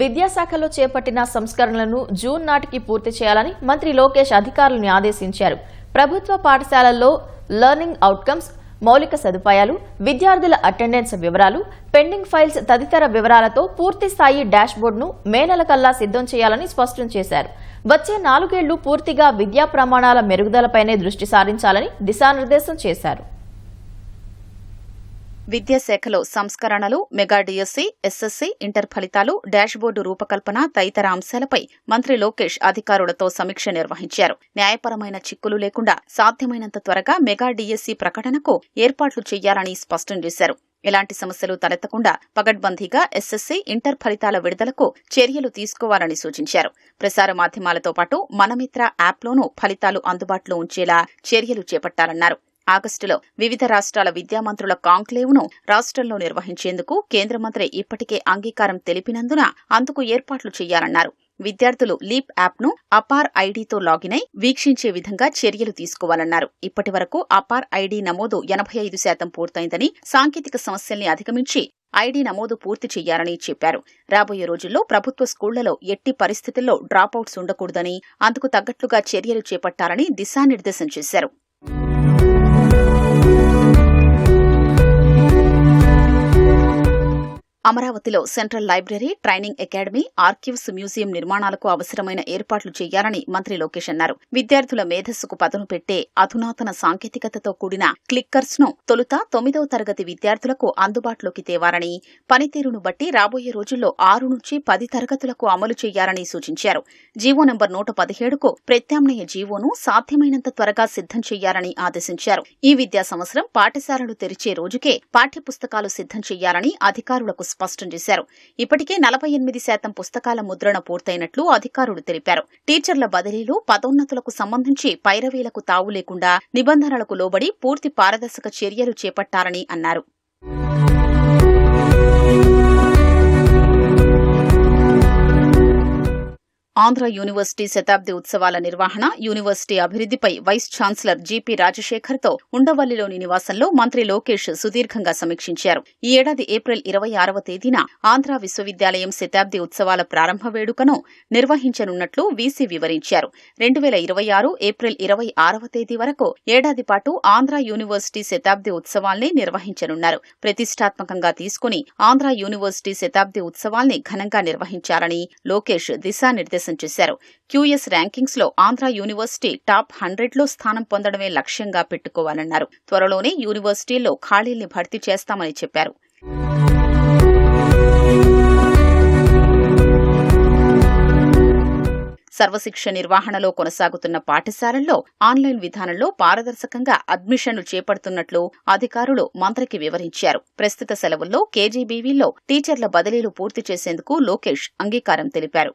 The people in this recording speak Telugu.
విద్యాశాఖలో చేపట్టిన సంస్కరణలను జూన్ నాటికి పూర్తి చేయాలని మంత్రి లోకేష్ అధికారులను ఆదేశించారు. ప్రభుత్వ పాఠశాలల్లో లెర్నింగ్ అవుట్కమ్స్ మౌలిక సదుపాయాలు విద్యార్థుల అటెండెన్స్ వివరాలు పెండింగ్ ఫైల్స్ తదితర వివరాలతో పూర్తి స్థాయి డాష్బోర్డును మే నెల కల్లా సిద్ధం చేయాలని స్పష్టం చేశారు. వచ్చే నాలుగేళ్ళు పూర్తిగా విద్యా ప్రమాణాల మెరుగుదలపైనే దృష్టి సారించాలని దిశానిర్దేశం చేశారు. విద్యాశాఖలో సంస్కరణలు మెగా డిఎస్సి ఎస్ఎస్సి ఇంటర్ ఫలితాలు డాష్బోర్డు రూపకల్పన తదితర అంశాలపై మంత్రి లోకేష్ అధికారులతో సమీక్ష నిర్వహించారు. న్యాయపరమైన చిక్కులు లేకుండా సాధ్యమైనంత త్వరగా మెగా డిఎస్సి ప్రకటనకు ఏర్పాట్లు చేయాలని స్పష్టం చేశారు. ఎలాంటి సమస్యలు తలెత్తకుండా పగడ్బందీగా ఎస్ఎస్సీ ఇంటర్ ఫలితాల విడుదలకు చర్యలు తీసుకోవాలని సూచించారు. ప్రసార మాధ్యమాలతో పాటు మనమిత్ర యాప్లోనూ ఫలితాలు అందుబాటులో ఉంచేలా చర్యలు చేపట్టాలన్నారు. ఆగస్టులో వివిధ రాష్ట్రాల విద్యామంత్రుల కాంక్లేవ్ను రాష్ట్రంలో నిర్వహించేందుకు కేంద్ర మంత్రి ఇప్పటికే అంగీకారం తెలిపినందున అందుకు ఏర్పాట్లు చేయాలన్నారు. విద్యార్థులు లీప్ యాప్ను అపార్ ఐడితో లాగిన్ అయి వీక్షించే విధంగా చర్యలు తీసుకోవాలన్నారు. ఇప్పటి వరకు అపార్ ఐడి నమోదు ఎనభై ఐదు శాతం పూర్తయిందని సాంకేతిక సమస్యల్ని అధిగమించి ఐడి నమోదు పూర్తి చేయాలని చెప్పారు. రాబోయే రోజుల్లో ప్రభుత్వ స్కూళ్ళలో ఎట్టి పరిస్థితుల్లో డ్రాపౌట్స్ ఉండకూడదని అందుకు తగ్గట్లుగా చర్యలు చేపట్టాలని దిశానిర్దేశం చేశారు. అమరావతిలో central library training academy archives museum నిర్మాణాలకు అవసరమైన ఏర్పాట్లు చేయాలని మంత్రి లోకేష్ అన్నారు. విద్యార్థుల మేధస్సుకు పదును పెట్టే అధునాతన సాంకేతికతతో కూడిన క్లిక్కర్స్ను తొలుత తొమ్మిదవ తరగతి విద్యార్థులకు అందుబాటులోకి తేవారని పనితీరును బట్టి రాబోయే రోజుల్లో ఆరు నుంచి పది తరగతులకు అమలు చేయాలని సూచించారు. జీవో నంబర్ నూట పదిహేడుకు ప్రత్యామ్నాయ జీవోను సాధ్యమైనంత త్వరగా సిద్ధం చేయాలని ఆదేశించారు. ఈ విద్యా సంవత్సరం పాఠశాలలు తెరిచే రోజుకే పాఠ్యపుస్తకాలు సిద్ధం చేయాలని అధికారులకు స్పష్టం చేశారు. ఇప్పటికే నలభై ఎనిమిది శాతం పుస్తకాల ముద్రణ పూర్తయినట్లు అధికారులు తెలిపారు. టీచర్ల బదిలీలు పదోన్నతులకు సంబంధించి పైరవీలకు తావు లేకుండా నిబంధనలకు లోబడి పూర్తి పారదర్శక చర్యలు చేపట్టాలని అన్నారు. ఆంధ్ర యూనివర్సిటీ శతాబ్ది ఉత్సవాల నిర్వహణ యూనివర్సిటీ అభివృద్దిపై వైస్ ఛాన్సలర్ జీపీ రాజశేఖర్తో ఉండవల్లిలోని నివాసంలో మంత్రి లోకేష్ సుదీర్ఘంగా సమీక్షించారు. ఈ ఏడాది ఏప్రిల్ ఇరవై ఆరవ తేదీన ఆంధ్ర విశ్వవిద్యాలయం శతాబ్ది ఉత్సవాల ప్రారంభ వేడుకను నిర్వహించనున్నట్లు వీసీ వివరించారు. రెండు వేల ఇరవై ఆరు ఏప్రిల్ ఇరవై ఆరవ తేదీ వరకు ఏడాది పాటు ఆంధ్ర యూనివర్సిటీ శతాబ్ది ఉత్సవాల్ని నిర్వహించనున్నారు. ప్రతిష్టాత్మకంగా తీసుకుని ఆంధ్ర యూనివర్సిటీ శతాబ్ది ఉత్సవాల్ని ఘనంగా నిర్వహించాలని లోకేష్ దిశానిర్దేశం చేశారు. క్యూఎస్ ర్యాంకింగ్స్లో ఆంధ్ర యూనివర్సిటీ టాప్ హండ్రెడ్లో స్థానం పొందడమే లక్ష్యంగా పెట్టుకోవాలన్నారు. త్వరలోనే యూనివర్సిటీల్లో ఖాళీల్ని భర్తీ చేస్తామని చెప్పారు. సర్వశిక్ష నిర్వహణలో కొనసాగుతున్న పాఠశాలల్లో ఆన్లైన్ విధానంలో పారదర్శకంగా అడ్మిషన్లు చేపడుతున్నట్లు అధికారులు మంత్రికి వివరించారు. ప్రస్తుత సెలవుల్లో కేజీబీవీలో టీచర్ల బదిలీలు పూర్తి చేసేందుకు లోకేష్ అంగీకారం తెలిపారు.